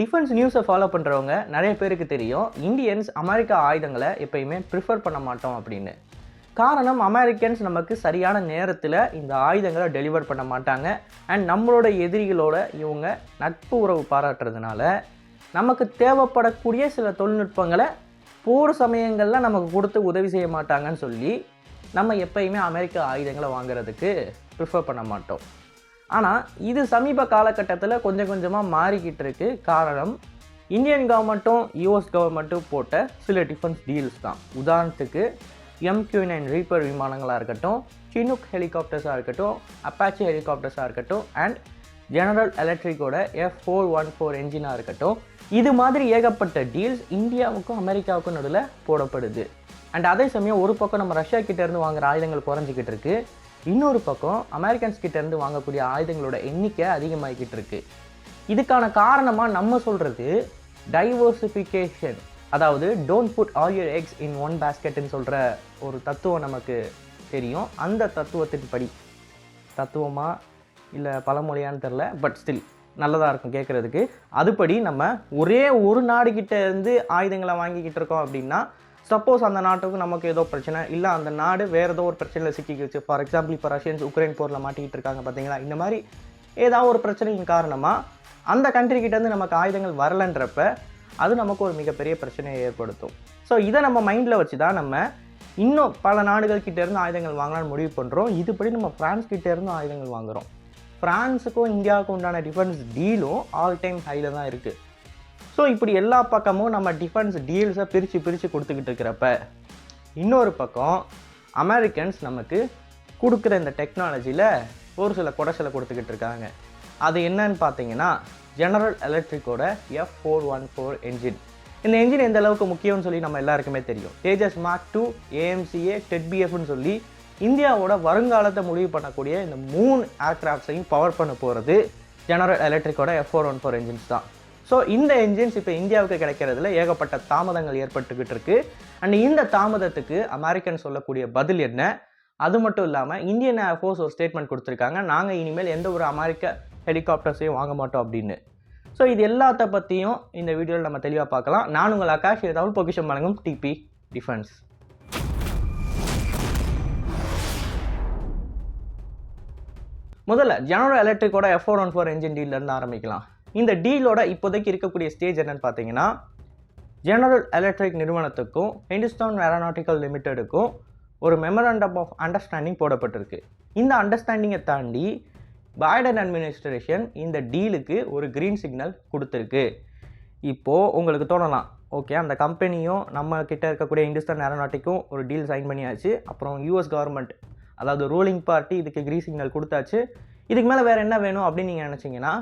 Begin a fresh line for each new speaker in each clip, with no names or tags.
Defence நியூஸை follow பண்ணுறவங்க நிறைய பேருக்கு தெரியும். இந்தியன்ஸ் அமெரிக்கா ஆயுதங்களை எப்பயுமே ப்ரிஃபர் பண்ண மாட்டோம் அப்படின்னு. காரணம் அமெரிக்கன்ஸ் நமக்கு சரியான நேரத்தில் இந்த ஆயுதங்களை டெலிவர் பண்ண மாட்டாங்க. அண்ட் நம்மளோட எதிரிகளோட இவங்க நட்பு உறவு பாராட்டுறதுனால நமக்கு தேவைப்படக்கூடிய சில தொழில்நுட்பங்களை போர் சமயங்களில் நமக்கு கொடுத்து உதவி செய்ய மாட்டாங்கன்னு சொல்லி நம்ம எப்பயுமே அமெரிக்க ஆயுதங்களை வாங்குறதுக்கு ப்ரிஃபர் பண்ண மாட்டோம். ஆனால் இது சமீப காலகட்டத்தில் கொஞ்சம் கொஞ்சமாக மாறிக்கிட்டு இருக்கு. காரணம் இந்தியன் கவர்மெண்ட்டும் யூஎஸ் கவர்மெண்ட்டும் போட்ட சில டிஃபென்ஸ் டீல்ஸ் தான். உதாரணத்துக்கு எம்கியூ நைன் ரீப்பர் விமானங்களாக இருக்கட்டும் சினுக் ஹெலிகாப்டர்ஸாக இருக்கட்டும் அப்பாச்சி ஹெலிகாப்டர்ஸாக இருக்கட்டும் அண்ட் ஜெனரல் எலக்ட்ரிக்கோட எஃப் ஃபோர் ஒன் ஃபோர் என்ஜினாக இருக்கட்டும் இது மாதிரி ஏகப்பட்ட டீல்ஸ் இந்தியாவுக்கும் அமெரிக்காவுக்கும் நடுவில் போடப்படுது. அண்ட் அதே சமயம் ஒரு பக்கம் நம்ம ரஷ்யா கிட்டேருந்து வாங்குகிற ஆயுதங்கள் குறைஞ்சிக்கிட்டு இருக்குது இன்னொரு பக்கம் அமெரிக்கன்ஸ் கிட்டேருந்து வாங்கக்கூடிய ஆயுதங்களோட எண்ணிக்கை அதிகமாகிக்கிட்டு இருக்கு. இதுக்கான காரணமாக நம்ம சொல்கிறது டைவர்சிஃபிகேஷன் அதாவது don't put all your eggs in one பேஸ்கெட்னு சொல்கிற ஒரு தத்துவம் நமக்கு தெரியும். அந்த தத்துவத்தின் படி. தத்துவமாக இல்லை பழமொழியான்னு தெரில பட் ஸ்டில் நல்லதாக இருக்கும் கேட்குறதுக்கு அதுபடி நம்ம ஒரே ஒரு நாடுகிட்ட இருந்து ஆயுதங்களை வாங்கிக்கிட்டு இருக்கோம் அப்படின்னா சப்போஸ் அந்த நாட்டுக்கு நமக்கு ஏதோ பிரச்சனை இல்லை அந்த நாடு வேறு ஏதோ ஒரு பிரச்சனையில் சிக்கிக்கிச்சு. ஃபார் எக்ஸாம்பிள் இப்போ ரஷ்யன்ஸ் உக்ரைன் போரில் மாட்டிக்கிட்டு இருக்காங்க பார்த்தீங்களா இந்த மாதிரி ஏதாவது ஒரு பிரச்சனையின் காரணமாக அந்த கண்ட்ரிக்கிட்டேருந்து நமக்கு ஆயுதங்கள் வரலன்றப்ப அது நமக்கு ஒரு மிகப்பெரிய பிரச்சனையை ஏற்படுத்தும். ஸோ இதை நம்ம மைண்டில் வச்சு தான் நம்ம இன்னும் பல நாடுகள் இருந்து ஆயுதங்கள் வாங்கலாம்னு முடிவு பண்ணுறோம் இதுபடி நம்ம பிரான்ஸ் கிட்ட ஆயுதங்கள் வாங்குகிறோம் ஃப்ரான்ஸுக்கும் இந்தியாவுக்கும் உண்டான டிஃபென்ஸ் டீலும் ஆல் டைம் ஹையில் தான் இருக்குது ஸோ இப்படி எல்லா பக்கமும் நம்ம டிஃபென்ஸ் டீல்ஸை பிரித்து பிரித்து கொடுத்துக்கிட்டு இருக்கிறப்ப இன்னொரு பக்கம் அமெரிக்கன்ஸ் நமக்கு கொடுக்குற இந்த டெக்னாலஜியில் ஒரு சில குடைச்சலை கொடுத்துக்கிட்டு இருக்காங்க. அது என்னன்னு பார்த்தீங்கன்னா general எலக்ட்ரிக்கோட F four one four engine இந்த என்ஜின் எந்த அளவுக்கு முக்கியம்னு சொல்லி நம்ம எல்லாருக்குமே தெரியும். தேஜஸ் மார்க் டூ ஏஎம்சிஏ டெட்பிஎஃப்னு சொல்லி இந்தியாவோட வருங்காலத்தை முடிவு பண்ணக்கூடிய இந்த மூணு ஏர்க்ராஃப்ட்ஸையும் பவர் பண்ண போகிறது general எலக்ட்ரிக்கோட F four one four engines தான். ஸோ இந்த என்ஜின்ஸ் இப்போ இந்தியாவுக்கு கிடைக்கிறதுல ஏகப்பட்ட தாமதங்கள் ஏற்பட்டுக்கிட்டு இருக்கு. அண்ட் இந்த தாமதத்துக்கு அமெரிக்கன் சொல்லக்கூடிய பதில் என்ன? அது மட்டும் இல்லாமல் இந்தியன் ஏர்ஃபோர்ஸ் ஒரு ஸ்டேட்மெண்ட் கொடுத்துருக்காங்க. நாங்கள் இனிமேல் எந்த ஒரு அமெரிக்க ஹெலிகாப்டர்ஸையும் வாங்க மாட்டோம் அப்படின்னு. ஸோ இது எல்லாத்த பற்றியும் இந்த வீடியோவில் நம்ம தெளிவாக பார்க்கலாம். நான் உங்கள் ஆகாஷ் ஏதாவது பொக்கிஷம் வழங்கும் டிபி டிஃபென்ஸ் முதல்ல ஜெனரல் எலக்ட்ரிக்கோட எஃப் ஒன் ஃபோர் என்ஜின் டீல்லேருந்து ஆரம்பிக்கலாம். இந்த டீலோட இப்போதைக்கு இருக்கக்கூடிய ஸ்டேஜ் என்னன்னு பார்த்தீங்கன்னா ஜெனரல் எலக்ட்ரிக் நிறுவனத்துக்கும் ஹிந்துஸ்தான் ஏரோநாட்டிக்கல் லிமிட்டெடுக்கும் ஒரு மெமரண்டம் ஆஃப் அண்டர்ஸ்டாண்டிங் போடப்பட்டிருக்கு. இந்த அண்டர்ஸ்டாண்டிங்கை தாண்டி பைடன் அட்மினிஸ்ட்ரேஷன் இந்த டீலுக்கு ஒரு க்ரீன் சிக்னல் கொடுத்துருக்கு. இப்போது உங்களுக்கு தோணலாம் ஓகே அந்த கம்பெனியும் நம்ம கிட்டே இருக்கக்கூடிய இந்துஸ்தான் ஏரோநாட்டிக்கும் ஒரு டீல் சைன் பண்ணியாச்சு. அப்புறம் யூஎஸ் கவர்மெண்ட் அதாவது ரூலிங் பார்ட்டி இதுக்கு க்ரீன் சிக்னல் கொடுத்தாச்சு. இதுக்கு மேலே வேறு என்ன வேணும் அப்படின்னு நீங்கள் நினச்சிங்கன்னா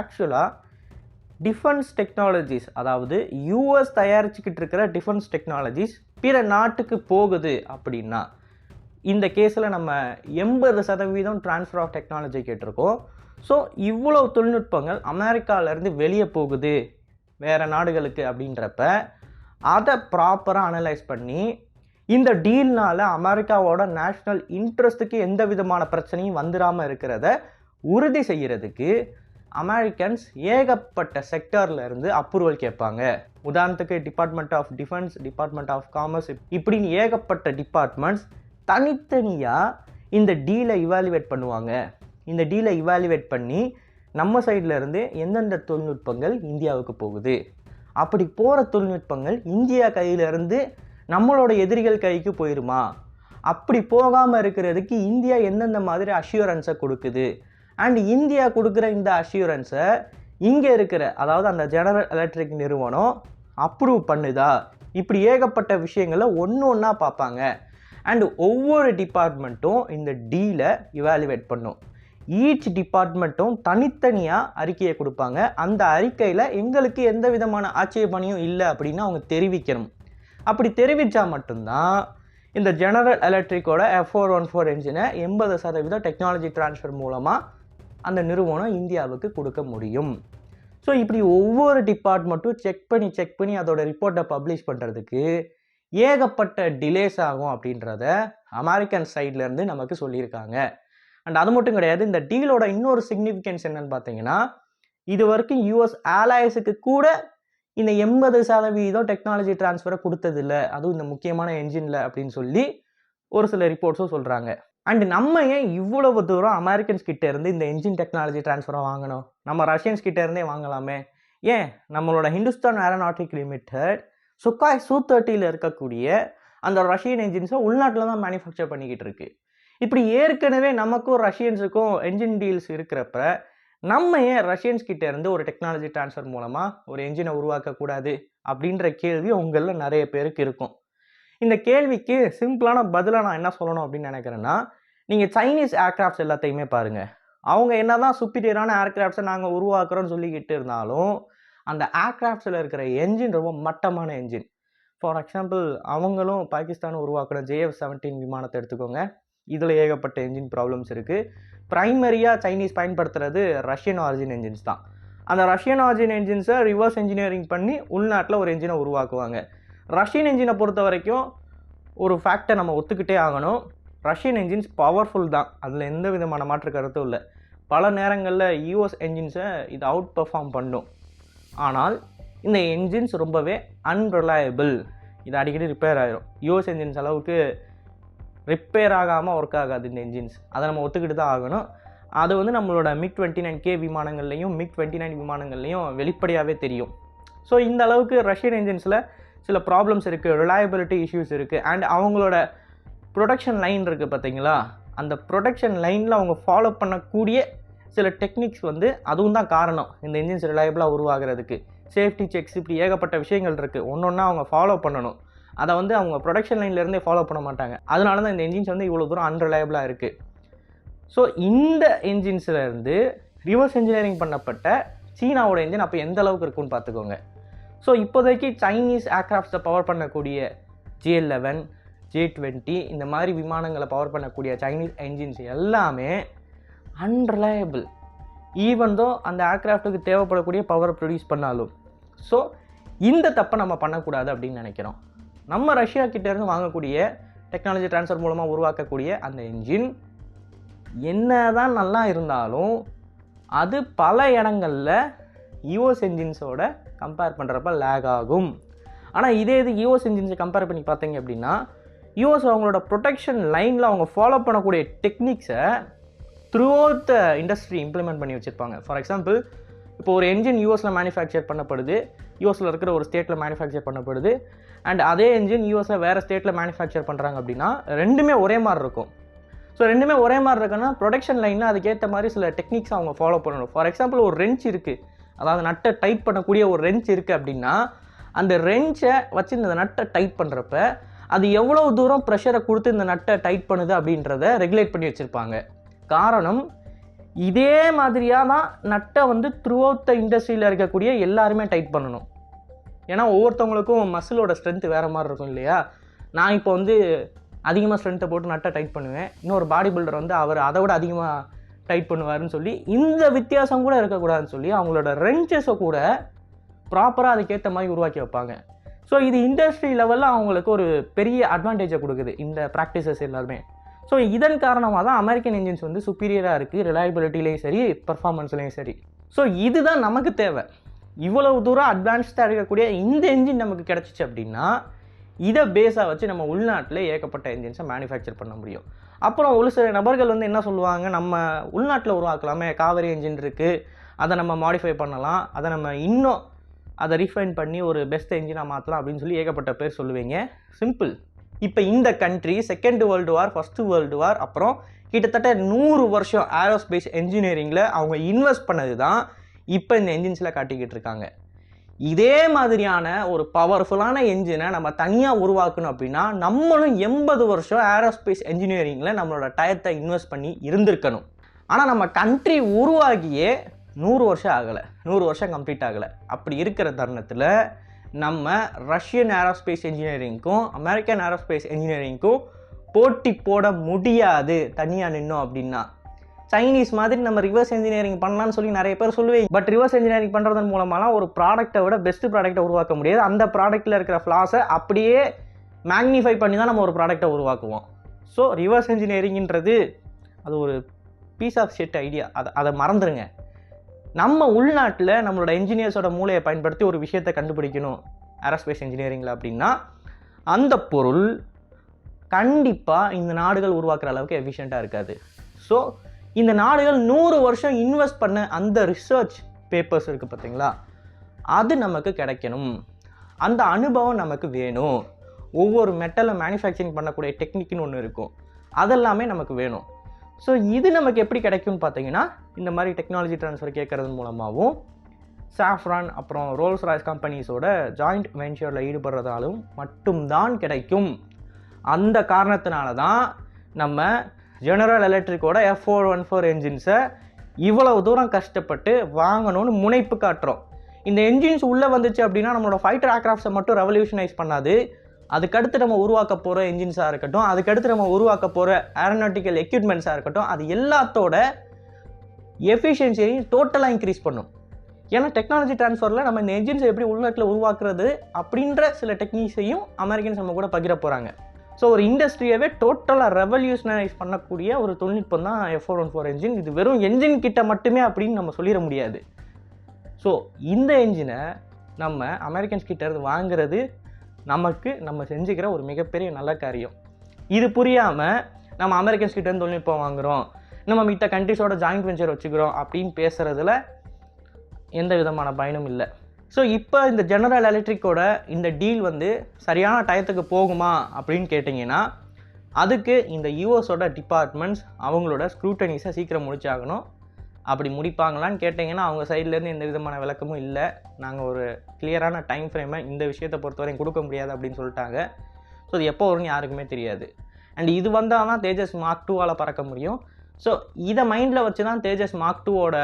ஆக்சுவலாக டிஃபென்ஸ் டெக்னாலஜிஸ் அதாவது யூஎஸ் தயாரிச்சுக்கிட்டு இருக்கிற டிஃபென்ஸ் டெக்னாலஜிஸ் பிற நாட்டுக்கு போகுது அப்படின்னா இந்த கேஸில் நம்ம எண்பது சதவீதம் ட்ரான்ஸ்ஃபர் ஆஃப் டெக்னாலஜி கேட்டிருக்கோம். ஸோ இவ்வளோ தொழில்நுட்பங்கள் அமெரிக்காவிலேருந்து வெளியே போகுது வேறு நாடுகளுக்கு அப்படின்றப்ப அதை ப்ராப்பராக அனலைஸ் பண்ணி இந்த டீல்னால் அமெரிக்காவோட நேஷ்னல் இன்ட்ரெஸ்ட்டுக்கு எந்த விதமான பிரச்சனையும் வந்துடாமல் இருக்கிறத உறுதி செய்கிறதுக்கு அமெரிக்கன்ஸ் ஏகப்பட்ட செக்டார்ல இருந்து அப்ரூவல் கேட்பாங்க. உதாரணத்துக்கு department of defence department of commerce இப்படின்னு ஏகப்பட்ட டிபார்ட்மெண்ட்ஸ் தனித்தனியாக இந்த டீலை இவாலுவேட் பண்ணுவாங்க. இந்த டீலை இவாலுவேட் பண்ணி நம்ம சைடில் இருந்து எந்தெந்த தொழில்நுட்பங்கள் இந்தியாவுக்கு போகுது? அப்படி போகிற தொழில்நுட்பங்கள் இந்தியா கையிலேருந்து நம்மளோட எதிரிகள் கைக்கு போயிருமா? அப்படி போகாமல் இருக்கிறதுக்கு இந்தியா எந்தெந்த மாதிரி அஷ்யூரன்ஸை கொடுக்குது? அண்ட் இந்தியா கொடுக்குற இந்த அஷூரன்ஸை இங்கே இருக்கிற அதாவது அந்த ஜெனரல் எலக்ட்ரிக் நிறுவனம் அப்ரூவ் பண்ணுதா? இப்படி ஏகப்பட்ட விஷயங்களை ஒன்று ஒன்றா பார்ப்பாங்க. அண்ட் ஒவ்வொரு டிபார்ட்மெண்ட்டும் இந்த டீலை இவாலுவேட் பண்ணும். ஈச் டிபார்ட்மெண்ட்டும் தனித்தனியாக அறிக்கையை கொடுப்பாங்க. அந்த அறிக்கையில் எங்களுக்கு எந்த விதமான ஆட்சேபனையும் இல்லை அப்படின்னு அவங்க தெரிவிக்கணும். அப்படி தெரிவித்தா மட்டும்தான் இந்த ஜெனரல் எலக்ட்ரிக்கோட எஃப் ஃபோர் ஒன் ஃபோர் என்ஜினை எண்பது சதவீதம் டெக்னாலஜி ட்ரான்ஸ்ஃபர் மூலமாக அந்த நிறுவனம் இந்தியாவுக்கு கொடுக்க முடியும். ஸோ இப்படி ஒவ்வொரு டிபார்ட்மெண்ட்டும் செக் பண்ணி செக் பண்ணி அதோட ரிப்போர்ட்டை பப்ளிஷ் பண்ணுறதுக்கு ஏகப்பட்ட டிலேஸ் ஆகும் அப்படின்றத அமெரிக்கன் சைட்லேருந்து நமக்கு சொல்லியிருக்காங்க. அண்ட் அது மட்டும் கிடையாது இந்த டீலோட இன்னொரு சிக்னிஃபிகன்ஸ் என்னன்னு பார்த்தீங்கன்னா இது வரைக்கும் யூஎஸ் ஆலாயஸுக்கு கூட இந்த எண்பது சதவீதம் டெக்னாலஜி டிரான்ஸ்ஃபரை கொடுத்ததில்ல. அதுவும் இந்த முக்கியமான என்ஜினில் அப்படின்னு சொல்லி ஒரு சில ரிப்போர்ட்ஸும் சொல்கிறாங்க அண்ட் நம்ம ஏன் இவ்வளவு தூரம் அமெரிக்கன்ஸ் கிட்ட இருந்து இந்த என்ஜின் டெக்னாலஜி ட்ரான்ஸ்ஃபரை வாங்கணும்? நம்ம ரஷ்யன்ஸ் கிட்ட இருந்தே வாங்கலாமே. ஏன்? நம்மளோட ஹிந்துஸ்தான் ஏரோநாட்டிக் லிமிடெட் சுக்காய் சூ தேர்ட்டியில் இருக்கக்கூடிய அந்த ரஷ்யன் என்ஜின்ஸை உள்நாட்டில் தான் மேனுஃபேக்சர் பண்ணிக்கிட்டு இருக்கு. இப்படி ஏற்கனவே நமக்கும் ரஷ்யன்ஸுக்கும் என்ஜின் டீல்ஸ் இருக்கிறப்ப நம்ம ஏன் ரஷ்யன்ஸ் கிட்ட இருந்து ஒரு டெக்னாலஜி ட்ரான்ஸ்ஃபர் மூலமாக ஒரு என்ஜினை உருவாக்கக்கூடாது அப்படின்ற கேள்வி உங்களில் நிறைய பேருக்கு இருக்கும். இந்த கேள்விக்கு சிம்பிளான பதிலாக நான் என்ன சொல்லணும் அப்படின்னு நினைக்கிறேன்னா நீங்கள் சைனீஸ் ஏர்க்ராஃப்ட்ஸ் எல்லாத்தையுமே பாருங்கள் அவங்க என்ன தான் சுப்பீரியரான ஏர்க்ராஃப்ட்ஸை நாங்கள் உருவாக்குறோம்னு சொல்லிக்கிட்டு இருந்தாலும் அந்த ஏர்க்ராஃப்ட்ஸில் இருக்கிற என்ஜின் ரொம்ப மட்டமான என்ஜின் ஃபார் எக்ஸாம்பிள் அவங்களும் பாகிஸ்தானும் உருவாக்குன ஜேஎஃப் செவன்டீன் விமானத்தை எடுத்துக்கோங்க. இதில் ஏகப்பட்ட என்ஜின் ப்ராப்ளம்ஸ் இருக்குது ப்ரைமரியாக சைனீஸ் பயன்படுத்துறது ரஷ்யன் ஆரிஜின் என்ஜின்ஸ் தான். அந்த ரஷ்யன் ஆரிஜின் என்ஜின்ஸை ரிவர்ஸ் இன்ஜினியரிங் பண்ணி உள்நாட்டில் ஒரு என்ஜினை உருவாக்குவாங்க. ரஷ்யன் என்ஜினை பொறுத்த வரைக்கும் ஒரு ஃபேக்டை நம்ம ஒத்துக்கிட்டே ஆகணும். ரஷ்யன் என்ஜின்ஸ் பவர்ஃபுல் தான். அதில் எந்த விதமான மாற்று கருத்தும் இல்லை. பல நேரங்களில் யூஎஸ் என்ஜின்ஸை இது அவுட் பெர்ஃபார்ம் பண்ணும். ஆனால் இந்த என்ஜின்ஸ் ரொம்பவே அன்ரிலையபிள் இது அடிக்கடி ரிப்பேர் ஆகிடும் யூஎஸ் என்ஜின்ஸ் அளவுக்கு ரிப்பேர் ஆகாமல் ஒர்க் ஆகாது இந்த என்ஜின்ஸ் அதை நம்ம ஒத்துக்கிட்டு தான் ஆகணும். அது வந்து நம்மளோட மிக் டுவெண்ட்டி நைன் கே விமானங்கள்லையும் மிக் டுவெண்ட்டி நைன் விமானங்கள்லையும் வெளிப்படையாகவே தெரியும். ஸோ இந்த அளவுக்கு ரஷ்யன் என்ஜின்ஸில் சில ப்ராப்ளம்ஸ் இருக்குது ரிலையபிலிட்டி இஷ்யூஸ் இருக்குது அண்ட் அவங்களோட ப்ரொடக்ஷன் லைன் இருக்குது பார்த்தீங்களா? அந்த ப்ரொடக்ஷன் லைனில் அவங்க ஃபாலோ பண்ணக்கூடிய சில டெக்னிக்ஸ் வந்து அதுவும் தான் காரணம். இந்த என்ஜின்ஸ் ரிலையபிளாக உருவாகிறதுக்கு. சேஃப்டி செக்ஸ் இப்படி ஏகப்பட்ட விஷயங்கள் இருக்குது ஒன்று ஒன்றா அவங்க ஃபாலோ பண்ணணும். அதை வந்து அவங்க ப்ரொடக்ஷன் லைன்லேருந்தே ஃபாலோ பண்ண மாட்டாங்க. அதனால தான் இந்த என்ஜின்ஸ் வந்து இவ்வளோ தூரம் அன்ரிலையபிளாக இருக்குது ஸோ இந்த என்ஜின்ஸில் இருந்து ரிவர்ஸ் இன்ஜினியரிங் பண்ணப்பட்ட சீனாவோட என்ஜின் அப்போ எந்த அளவுக்கு இருக்குன்னு பார்த்துக்கோங்க. ஸோ இப்போதைக்கு சைனீஸ் ஏர்க்ராஃப்ட்ஸை பவர் பண்ணக்கூடிய ஜே லெவன் ஜே டுவெண்ட்டி இந்த மாதிரி விமானங்களை பவர் பண்ணக்கூடிய சைனீஸ் என்ஜின்ஸ் எல்லாமே அன்ரிலையபிள் ஈவன் தோ அந்த ஏர்க்ராஃப்ட்டுக்கு தேவைப்படக்கூடிய பவரை ப்ரொடியூஸ் பண்ணாலும். ஸோ இந்த தப்பை நம்ம பண்ணக்கூடாது அப்படின்னு நினைக்கிறோம். நம்ம ரஷ்யா கிட்டேருந்து வாங்கக்கூடிய டெக்னாலஜி ட்ரான்ஸ்ஃபர் மூலமாக உருவாக்கக்கூடிய அந்த என்ஜின் என்ன தான் நல்லா இருந்தாலும் அது பல இடங்களில் யூஎஸ் என்ஜின்ஸோட கம்பேர் பண்ணுறப்ப லேக் ஆகும். ஆனால் இதே இது யூஎஸ் இன்ஜின்ஸை கம்பேர் பண்ணி பார்த்தீங்க அப்படின்னா யூஎஸ் அவங்களோட ப்ரொடெக்ஷன் லைனில் அவங்க ஃபாலோ பண்ணக்கூடிய டெக்னிக்ஸை throughout the industry implement பண்ணி வச்சுருப்பாங்க. ஃபார் எக்ஸாம்பிள் இப்போ ஒரு என்ஜின் யூஎஸில் மேனுஃபேக்சர் பண்ணப்படுது யூஎஸில் இருக்கிற ஒரு ஸ்டேட்டில் மேனுஃபேக்சர் பண்ணப்படுது அண்ட் அதே என்ஜின் யூஎஸில் வேறு ஸ்டேட்டில் மேனுஃபேக்சர் பண்ணுறாங்க அப்படின்னா ரெண்டுமே ஒரே மாதிரி இருக்கும். ஸோ ரெண்டுமே ஒரே மாதிரி இருக்குன்னா ப்ரொடக்ஷன் லைனில் அதுக்கேற்ற மாதிரி சில டெக்னிக்ஸ் அவங்க ஃபாலோ பண்ணணும். ஃபார் எக்ஸாம்பிள் ஒரு ரெஞ்ச் இருக்குது அதாவது நட்டை டைட் பண்ணக்கூடிய ஒரு ரெஞ்ச் இருக்குது அப்படின்னா அந்த ரெஞ்சை வச்சு இந்த நட்டை டைட் பண்ணுறப்ப அது எவ்வளோ தூரம் ப்ரெஷரை கொடுத்து இந்த நட்டை டைட் பண்ணுது அப்படின்றத ரெகுலேட் பண்ணி வச்சுருப்பாங்க. காரணம் இதே மாதிரியாக தான் நட்டை வந்து த்ரூ அவுட் த இண்டஸ்ட்ரியில் இருக்கக்கூடிய எல்லாருமே டைட் பண்ணணும். ஏன்னா ஒவ்வொருத்தவங்களுக்கும் மசிலோட ஸ்ட்ரென்த்து வேறு மாதிரி இருக்கும் இல்லையா? நான் இப்போ வந்து அதிகமாக ஸ்ட்ரென்த்தை போட்டு நட்டை டைட் பண்ணுவேன். இன்னொரு பாடி பில்டர் வந்து அவர் அதை விட அதிகமாக டைட் பண்ணுவாருன்னு சொல்லி இந்த வித்தியாசம் கூட இருக்கக்கூடாதுன்னு சொல்லி அவங்களோட ரெஞ்சஸை கூட ப்ராப்பராக அதுக்கேற்ற மாதிரி உருவாக்கி வைப்பாங்க. ஸோ இது இண்டஸ்ட்ரி லெவலில் அவங்களுக்கு ஒரு பெரிய அட்வான்டேஜை கொடுக்குது இந்த ப்ராக்டிசஸ் எல்லாருமே. ஸோ இதன் காரணமாக தான் அமெரிக்கன் இன்ஜின்ஸ் வந்து சுப்பீரியராக இருக்குது ரிலையபிலிட்டிலையும் சரி பர்ஃபார்மன்ஸ்லையும் சரி. ஸோ இதுதான் நமக்கு தேவை. இவ்வளவு தூரம் அட்வான்ஸ்டாக இருக்கக்கூடிய இந்த என்ஜின் நமக்கு கிடச்சிச்சு அப்படின்னா இதை பேஸாக வச்சு நம்ம உள்நாட்டில் ஏகப்பட்ட என்ஜின்ஸை மேனுஃபேக்சர் பண்ண முடியும். அப்புறம் ஒரு சில நபர்கள் வந்து என்ன சொல்லுவாங்க நம்ம உள்நாட்டில் உருவாக்கலாமே காவேரி என்ஜின் இருக்குது அதை நம்ம மாடிஃபை பண்ணலாம் அதை நம்ம இன்னும் அதை ரீஃபைன் பண்ணி ஒரு பெஸ்ட் என்ஜினாக மாற்றலாம் அப்படின்னு சொல்லி ஏகப்பட்ட பேர் சொல்லுவீங்க. சிம்பிள் இப்போ இந்த country second world war first world war அப்புறம் கிட்டத்தட்ட நூறு வருஷம் ஏரோஸ்பேஸ் என்ஜினியரிங்கில் அவங்க இன்வெஸ்ட் பண்ணது தான் இப்போ இந்த என்ஜின்ஸில் காட்டிக்கிட்டு இருக்காங்க. இதே மாதிரியான ஒரு பவர்ஃபுல்லான என்ஜினை நம்ம தனியாக உருவாக்கணும் அப்படின்னா நம்மளும் எண்பது வருஷம் ஏரோஸ்பேஸ் என்ஜினியரிங்கில் நம்மளோட டயத்தை இன்வெஸ்ட் பண்ணி இருந்திருக்கணும். ஆனால் நம்ம கண்ட்ரி உருவாகியே நூறு வருஷம் ஆகலை. நூறு வருஷம் கம்ப்ளீட் ஆகலை. அப்படி இருக்கிற தருணத்தில் நம்ம ரஷ்யன் ஏரோஸ்பேஸ் இன்ஜினியரிங்க்கும் அமெரிக்கன் ஏரோஸ்பேஸ் இன்ஜினியரிங்க்கும் போட்டி போட முடியாது தனியாக நின்னோம் அப்படின்னா சைனீஸ் மாதிரி நம்ம ரிவர்ஸ் இன்ஜினியரிங் பண்ணலாம்னு சொல்லி நிறைய பேர் சொல்லுவீங்க பட் ரிவர்ஸ் இன்ஜினியரிங் பண்ணுறதன் மூலமாலாம் ஒரு ப்ராடக்ட்டை விட பெஸ்ட் ப்ராடக்ட்டை உருவாக்க முடியாது. அந்த ப்ராடக்ட்டில் இருக்கிற ஃப்ளாஸை அப்படியே மேக்னிஃபை பண்ணி தான் நம்ம ஒரு ப்ராடக்ட்டை உருவாக்குவோம். ஸோ ரிவர்ஸ் இன்ஜினியரிங்ன்றது அது ஒரு பீஸ் ஆஃப் ஷெட் ஐடியா அதை அதை மறந்துடுங்க நம்ம உள்நாட்டில் நம்மளோட இன்ஜினியர்ஸோட மூளையை பயன்படுத்தி ஒரு விஷயத்தை கண்டுபிடிக்கணும். ஏரோஸ்பேஸ் இன்ஜினியரிங்கில் அப்படின்னா அந்த பொருள் கண்டிப்பாக இந்த நாடுகள் உருவாக்குற அளவுக்கு எஃபிஷியண்ட்டாக இருக்காது. ஸோ இந்த நாடுகள் நூறு வருஷம் இன்வெஸ்ட் பண்ண அந்த ரிசர்ச் பேப்பர்ஸ் இருக்குது பார்த்தீங்களா? அது நமக்கு கிடைக்கணும். அந்த அனுபவம் நமக்கு வேணும். ஒவ்வொரு மெட்டலை மேனுஃபேக்சரிங் பண்ணக்கூடிய டெக்னிக்னு ஒன்று இருக்கும். அதெல்லாமே நமக்கு வேணும். ஸோ இது நமக்கு எப்படி கிடைக்கும்னு பார்த்தீங்கன்னா இந்த மாதிரி டெக்னாலஜி ட்ரான்ஸ்ஃபர் கேட்கறது மூலமாகவும் சாஃப்ரான் அப்புறம் ரோல்ஸ் ராய்ஸ் கம்பெனிஸோட ஜாயிண்ட் வெஞ்சரில் ஈடுபடுறதாலும் மட்டும்தான் கிடைக்கும். அந்த காரணத்தினால தான் நம்ம ஜெனரல் எலக்ட்ரிக்கோட எஃப் ஃபோர் ஒன் ஃபோர் என்ஜின்ஸை இவ்வளவு தூரம் கஷ்டப்பட்டு வாங்கணும்னு முனைப்பு காட்டுறோம். இந்த என்ஜின்ஸ் உள்ளே வந்துச்சு அப்படின்னா நம்மளோட ஃபைட்டர் ஏர்க்ராஃப்ட்ஸை மட்டும் ரெவல்யூஷனைஸ் பண்ணாது. அதுக்கடுத்து நம்ம உருவாக்க போகிற என்ஜின்ஸாக இருக்கட்டும் அதுக்கடுத்து நம்ம உருவாக்க போகிற ஏரோநாட்டிக்கல் எக்யூப்மெண்ட்ஸாக இருக்கட்டும் அது எல்லாத்தோட எஃபிஷியன்சியையும் டோட்டலாக இன்க்ரீஸ் பண்ணும். ஏன்னா டெக்னாலஜி ட்ரான்ஸ்ஃபரில் நம்ம இந்த என்ஜின்ஸை எப்படி உள்நாட்டில் உருவாக்குறது அப்படின்ற சில டெக்னிக்ஸையும் அமெரிக்கன்ஸ் நம்ம கூட பகிர போகிறாங்க ஸோ ஒரு இண்டஸ்ட்ரியவே டோட்டலாக ரெவல்யூஷனரைஸ் பண்ணக்கூடிய ஒரு தொழில்நுட்பம் தான் F four one four engine இது வெறும் என்ஜின் கிட்ட மட்டுமே அப்படின்னு நம்ம சொல்லிட முடியாது. ஸோ இந்த என்ஜினை நம்ம அமெரிக்கன்ஸ் கிட்ட இருந்து வாங்குறது நமக்கு நம்ம செஞ்சுக்கிற ஒரு மிகப்பெரிய நல்ல காரியம். இது புரியாமல் நம்ம அமெரிக்கன்ஸ் கிட்ட இருந்து தொழில்நுட்பம் வாங்குகிறோம் நம்ம மித்த கண்ட்ரிஸோட ஜாயிண்ட் வெஞ்சர் வச்சுக்கிறோம் அப்படின்னு பேசுகிறதுல எந்த விதமான பயனும் இல்லை. ஸோ இப்போ இந்த ஜெனரல் எலக்ட்ரிக்கோட இந்த டீல் வந்து சரியான டயத்துக்கு போகுமா அப்படின்னு கேட்டிங்கன்னா அதுக்கு இந்த யூஎஸோட டிபார்ட்மெண்ட்ஸ் அவங்களோட ஸ்க்ரூட்டனிஸை சீக்கிரம் முடிச்சாகணும். அப்படி முடிப்பாங்களான்னு கேட்டிங்கன்னா அவங்க சைட்லேருந்து எந்த விதமான விளக்கமும் இல்லை. நாங்கள் ஒரு கிளியரான டைம் ஃப்ரேமை இந்த விஷயத்தை பொறுத்தவரையும் கொடுக்க முடியாது அப்படின்னு சொல்லிட்டாங்க. ஸோ அது எப்போ வரும்னு யாருக்குமே தெரியாது. அண்ட் இது வந்தால் தான் தேஜஸ் மார்க் டூவால் பறக்க முடியும். ஸோ இதை மைண்டில் வச்சு தான் தேஜஸ் மார்க் டூவோட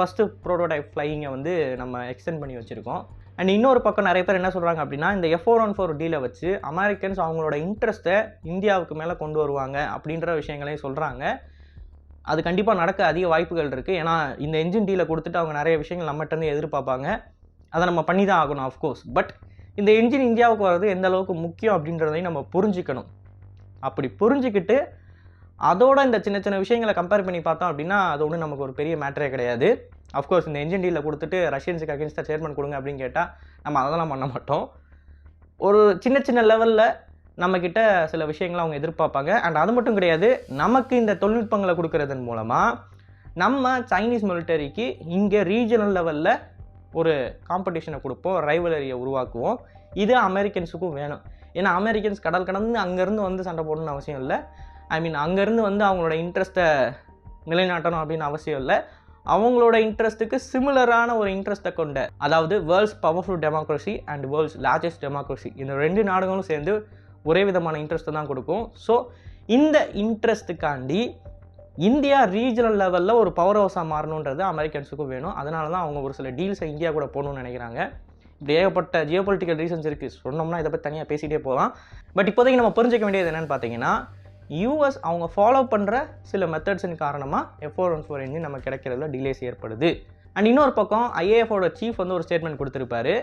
ஃபஸ்ட்டு ப்ரோட்டோடைப் ஃப்ளையிங்கை வந்து நம்ம எக்ஸ்டெண்ட் பண்ணி வச்சுருக்கோம். அண்ட் இன்னொரு பக்கம் நிறைய பேர் என்ன சொல்கிறாங்க அப்படின்னா இந்த எஃப் ஃபோர் ஒன் ஃபோர் டீலை வச்சு அமெரிக்கன்ஸ் அவங்களோட இன்ட்ரெஸ்ட்டை இந்தியாவுக்கு மேலே கொண்டு வருவாங்க அப்படின்ற விஷயங்களையும் சொல்கிறாங்க அது கண்டிப்பாக நடக்க அதிக வாய்ப்புகள் இருக்குது ஏன்னா இந்த என்ஜின் டீலை கொடுத்துட்டு அவங்க நிறைய விஷயங்கள் நம்மகிட்ட இருந்து எதிர்பார்ப்பாங்க. அதை நம்ம பண்ணி தான் ஆகணும் அஃப்கோர்ஸ் பட் இந்த என்ஜின் இந்தியாவுக்கு வர்றது எந்த அளவுக்கு முக்கியம் அப்படின்றதையும் நம்ம புரிஞ்சுக்கணும். அப்படி புரிஞ்சுக்கிட்டு அதோட இந்த சின்ன சின்ன விஷயங்களை கம்பேர் பண்ணி பார்த்தோம் அப்படின்னா அது ஒன்றும் நமக்கு ஒரு பெரிய மேட்டரே கிடையாது. அஃப்கோர்ஸ் இந்த என்ஜின் டீலில் கொடுத்துட்டு ரஷ்யன்ஸுக்கு அகேன்ஸ்டாக சேர்மன் கொடுங்க அப்படின்னு கேட்டால் நம்ம அதெல்லாம் பண்ண மாட்டோம். ஒரு சின்ன சின்ன லெவலில் நம்மக்கிட்ட சில விஷயங்களை அவங்க எதிர்பார்ப்பாங்க. அண்ட் அது மட்டும் கிடையாது நமக்கு இந்த தொழில்நுட்பங்களை கொடுக்கறதன் மூலமாக நம்ம சைனீஸ் மிலிட்டரிக்கு இங்கே ரீஜனல் லெவலில் ஒரு காம்படிஷனை கொடுப்போம் ரைவலரியை உருவாக்குவோம். இது அமெரிக்கன்ஸுக்கும் வேணும். ஏன்னா அமெரிக்கன்ஸ் கடல் கடந்து அங்கேருந்து வந்து சண்டை போடணும்னு அவசியம் இல்லை. ஐ மீன் அங்கேருந்து வந்து அவங்களோட இன்ட்ரெஸ்ட்டை நிலைநாட்டணும் அப்படின்னு அவசியம் இல்லை. அவங்களோட இன்ட்ரெஸ்ட்டுக்கு சிமிலரான ஒரு இன்ட்ரெஸ்ட்டை கொண்ட அதாவது world's powerful democracy and world's largest democracy இந்த ரெண்டு நாடுகளும் சேர்ந்து ஒரே விதமான இன்ட்ரெஸ்ட்டை தான் கொடுக்கும். ஸோ இந்த இன்ட்ரெஸ்ட்டுக்காண்டி இந்தியா ரீஜனல் லெவலில் ஒரு பவர் ஹவுஸாக மாறணுன்றது அமெரிக்கன்ஸுக்கும் வேணும். அதனால தான் அவங்க ஒரு சில டீல்ஸை இந்தியா கூட போகணும்னு நினைக்கிறாங்க. இப்படி ஏகப்பட்ட ஜியோ பொலிட்டிக்கல் ரீசன்ஸ் இருக்குது சொன்னோம்னா இதை பற்றி தனியாக பேசிகிட்டே போகலாம். பட் இப்போதைக்கு நம்ம புரிஞ்சிக்க வேண்டியது என்னென்னு பார்த்தீங்கன்னா யூஎஸ் அவங்க ஃபாலோ பண்ணுற சில மெத்தட்ஸின் காரணமாக எஃப் ஒன் ஃபோர் இன்ஜின் நம்ம கிடைக்கிறதுல டிலேஸ் ஏற்படுது. அண்ட் இன்னொரு பக்கம் ஐஏஎஃபோட சீஃப் வந்து ஒரு ஸ்டேட்மெண்ட் கொடுத்துருப்பாரு.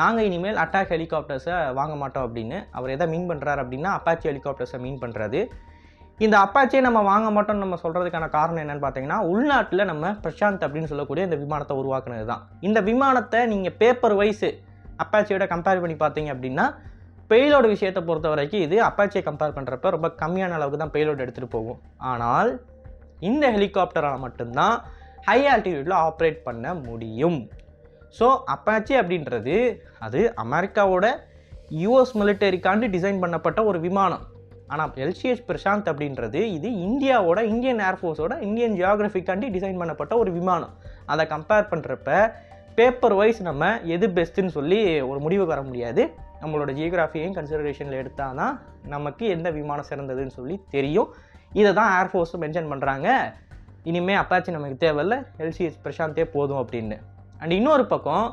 நாங்கள் இனிமேல் அட்டாக் ஹெலிகாப்டர்ஸை வாங்க மாட்டோம் அப்படின்னு. அவர் எதை மீன் பண்ணுறாரு அப்படின்னா அப்பாச்சி ஹெலிகாப்டர்ஸை மீன் பண்ணுறது இந்த அப்பாச்சியை நம்ம வாங்க மாட்டோம்னு நம்ம சொல்கிறதுக்கான காரணம் என்னென்னு பார்த்தீங்கன்னா உள்நாட்டில் நம்ம பிரசாந்த் அப்படின்னு சொல்லக்கூடிய இந்த விமானத்தை உருவாக்குனது தான் இந்த விமானத்தை நீங்கள் பேப்பர் வைஸு அப்பாச்சியோட கம்பேர் பண்ணி பார்த்தீங்க அப்படின்னா பெய்லோடு விஷயத்தை பொறுத்த வரைக்கும் இது அப்பாச்சியை கம்பேர் பண்ணுறப்ப ரொம்ப கம்மியான அளவுக்கு தான் பெய்லோடு எடுத்துகிட்டு போகும். ஆனால் இந்த ஹெலிகாப்டரால் மட்டும்தான் ஹை ஆல்டிடியூட்டில் ஆப்ரேட் பண்ண முடியும். ஸோ அப்பாச்சி அப்படின்றது அது அமெரிக்காவோட யூஎஸ் மிலிட்டரிக்காண்டி டிசைன் பண்ணப்பட்ட ஒரு விமானம். ஆனால் எல்சிஎஸ் பிரசாந்த் அப்படின்றது இது இந்தியாவோட இந்தியன் ஏர்ஃபோர்ஸோட இந்தியன் ஜியாகிரபிக்காண்டி டிசைன் பண்ணப்பட்ட ஒரு விமானம். அதை கம்பேர் பண்ணுறப்ப பேப்பர் வைஸ் நம்ம எது பெஸ்ட்டுன்னு சொல்லி ஒரு முடிவு வர முடியாது. நம்மளோட ஜியோகிராஃபியையும் கன்சிடரேஷனில் எடுத்தால் தான் நமக்கு எந்த விமானம் சிறந்ததுன்னு சொல்லி தெரியும். இதை தான் ஏர்ஃபோர்ஸும் மென்ஷன் பண்ணுறாங்க இனிமேல் அப்பாச்சி நமக்கு தேவையில்ல. எல்சிஎஸ் பிரசாந்தே போதும் அப்படின்னு. அண்ட் இன்னொரு பக்கம்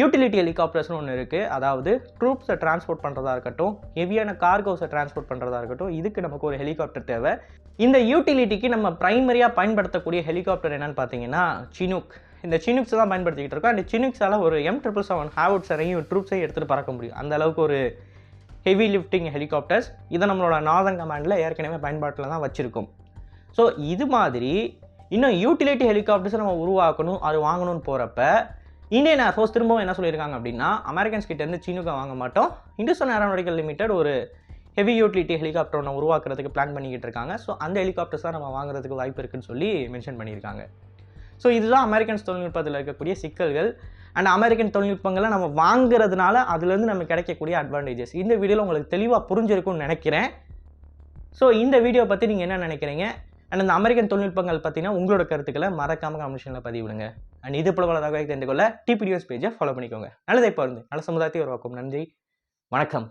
யூட்டிலிட்டி ஹெலிகாப்டர்ஸ்னு ஒன்று இருக்குது அதாவது ட்ரூப்ஸை டிரான்ஸ்போர்ட் பண்ணுறதா இருக்கட்டும் ஹெவியான கார்கோஸை டிரான்ஸ்போர்ட் பண்ணுறதா இருக்கட்டும் இதுக்கு நமக்கு ஒரு ஹெலிகாப்டர் தேவை. இந்த யூட்டிலிட்டிக்கு நம்ம ப்ரைமரியாக பயன்படுத்தக்கூடிய ஹெலிகாப்டர் என்னென்னு பார்த்தீங்கன்னா சினுக் இந்த சினுக்ஸ் தான் பயன்படுத்திக்கிட்டு இருக்கோம். அந்த சினுக்ஸால் ஒரு எம் ட்ரிபிள் செவன் ஹேவட்ஸரையும் ட்ரூப்ஸையும் எடுத்துகிட்டு பறக்க முடியும். அந்த அளவுக்கு ஒரு ஹெவி லிஃப்டிங் ஹெலிகாப்டர்ஸ் இதை நம்மளோட நார்தன் கமாண்டில் ஏற்கனவே பயன்பாட்டில் தான் வச்சுருக்கோம். ஸோ இது மாதிரி இன்னும் யூட்டிலிட்டி ஹெலிகாப்டர்ஸை நம்ம உருவாக்கணும் அது வாங்கணும்னு போகிறப்ப இந்தியன் ஏர்ஃபோர்ஸ் திரும்பவும் என்ன சொல்லியிருக்காங்க அப்படின்னா அமெரிக்கன்ஸ் கிட்டேருந்து சீனுக்கா வாங்க மாட்டோம். இந்துஸ்தான் ஏரோனாட்டிக்கல் லிமிடெட் ஒரு ஹெவி யூட்டிலிட்டி ஹெலிகாப்டர் ஒன்று உருவாக்குறதுக்கு பிளான் பண்ணிக்கிட்டு இருக்காங்க. ஸோ அந்த ஹெலிகாப்டர்ஸ் தான் நம்ம வாங்குறதுக்கு வாய்ப்பு இருக்குன்னு சொல்லி மென்ஷன் பண்ணியிருக்காங்க. ஸோ இதுதான் அமெரிக்கன் தொழில்நுட்பத்தில் இருக்கக்கூடிய சிக்கல்கள். அண்ட் அமெரிக்கன் தொழில்நுட்பங்களை நம்ம வாங்குறதுனால அதுலேருந்து நம்ம கிடைக்கக்கூடிய அட்வான்டேஜஸ் இந்த வீடியோவில் உங்களுக்கு தெளிவாக புரிஞ்சிருக்கும்னு நினைக்கிறேன். ஸோ இந்த வீடியோ பற்றி நீங்கள் என்ன நினைக்கிறீங்க? அண்ட் இந்த அமெரிக்கன் தொழில்நுட்பங்கள் பார்த்தீங்கன்னா உங்களோட கருத்துக்களை மறக்காம கமிஷனில் பதிவிடுங்க. அண்ட் இது போல பல தெரிந்து கொள்ள டிபிடிஎஸ் பேஜை ஃபாலோ பண்ணிக்கோங்க. நல்லதை பாருங்க நல்ல சமுதாயத்தை உருவாக்கும். நன்றி. வணக்கம்.